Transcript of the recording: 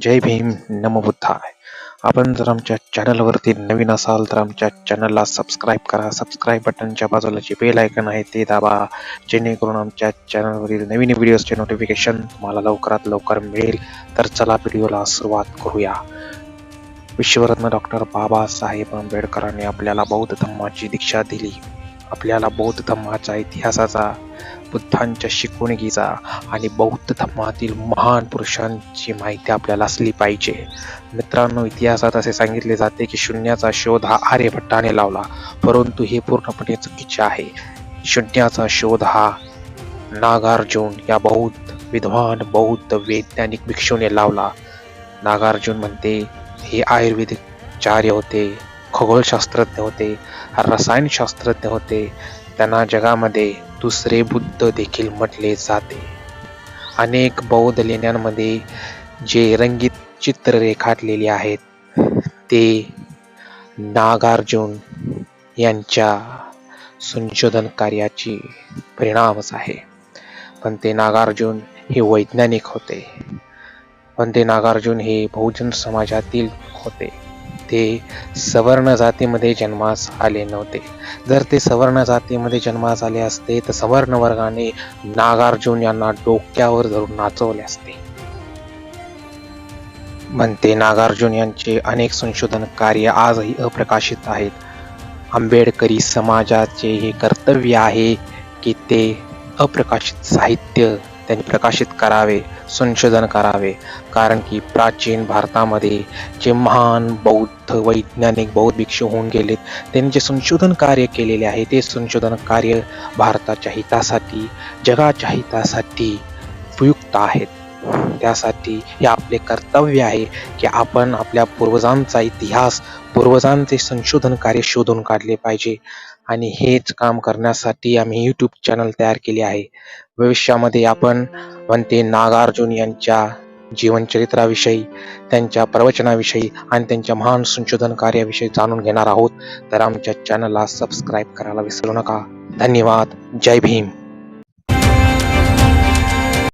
जय भीम नमबुद्धाय आपण जर आमच्या चॅनलवरती नवीन असाल तर आमच्या चॅनलला सबस्क्राईब करा. सबस्क्राईब बटनच्या बाजूला जे बेल आयकन आहे ते दाबा. जेणेकरून आमच्या चॅनलवरील नवीन व्हिडिओजचे नोटिफिकेशन तुम्हाला लवकरात लवकर मिळेल. तर चला व्हिडिओला सुरुवात करूया. विश्वरत्न डॉक्टर बाबासाहेब आंबेडकरांनी आपल्याला बौद्ध धम्माची दीक्षा दिली. आपल्याला बौद्ध धम्माच्या इतिहासाचा बुद्धांच्या शिकवणुकीचा आणि बौद्ध धर्मातील महान पुरुषांची माहिती आपल्याला असली पाहिजे. मित्रांनो इतिहासात असे सांगितले जाते की शून्याचा शोध हा आर्यभट्टाने लावला परंतु हे पूर्णपणे चुकीचे आहे. शून्याचा शोध हा नागार्जुन या बौद्ध विद्वान बौद्ध वैज्ञानिक भिक्षूने लावला. नागार्जुन म्हणते हे आयुर्वेदिक चार्य होते. खगोलशास्त्रज्ञ होते रसायनशास्त्रज्ञ होते त्यांना जगामध्ये दुसरे बुद्ध देखील म्हटले जाते. अनेक बौद्ध लेण्यांमध्ये जे रंगीत चित्र रेखाटलेले आहेत ते नागार्जुन यांच्या संशोधन कार्याची परिणामच आहे. पण ते नागार्जुन हे वैज्ञानिक होते. पण ते नागार्जुन हे बहुजन समाजातील होते. ते सवर्ण जातीमध्ये जन्मास आले नव्हते. जर ते सवर्ण जातीमध्ये जन्मास आले असते तर सवर्ण वर्गाने नागार्जुन यांना डोक्यावर धरून नाचवले असते. म्हणते नागार्जुन यांचे अनेक संशोधन कार्य आजही अप्रकाशित आहेत. आंबेडकरी समाजाचे हे कर्तव्य आहे की ते अप्रकाशित साहित्य त्यांनी प्रकाशित करावे. संशोधन करावे. कारण की प्राचीन भारतामध्ये जे महान बौद्ध वैज्ञानिक बौद्ध भिक्षू होऊन गेलेत त्यांनी जे संशोधन कार्य केलेले आहे ते संशोधन कार्य भारताच्या हितासाठी जगाच्या हितासाठी उपयुक्त आहेत. त्यासाठी हे आपले कर्तव्य आहे की आपण आपल्या पूर्वजांचा इतिहास पूर्वजांचे संशोधन कार्य शोधून काढले पाहिजे. आणि हेच काम करण्यासाठी आम्ही यूट्यूब चॅनल तयार केले आहे. भविष्यामध्ये आपण म्हणते नागार्जुन यांच्या जीवनचरित्राविषयी त्यांच्या प्रवचनाविषयी आणि त्यांच्या महान संशोधन कार्याविषयी जाणून घेणार आहोत. तर आमच्या चॅनलला सबस्क्राईब करायला विसरू नका. धन्यवाद. जय भीम.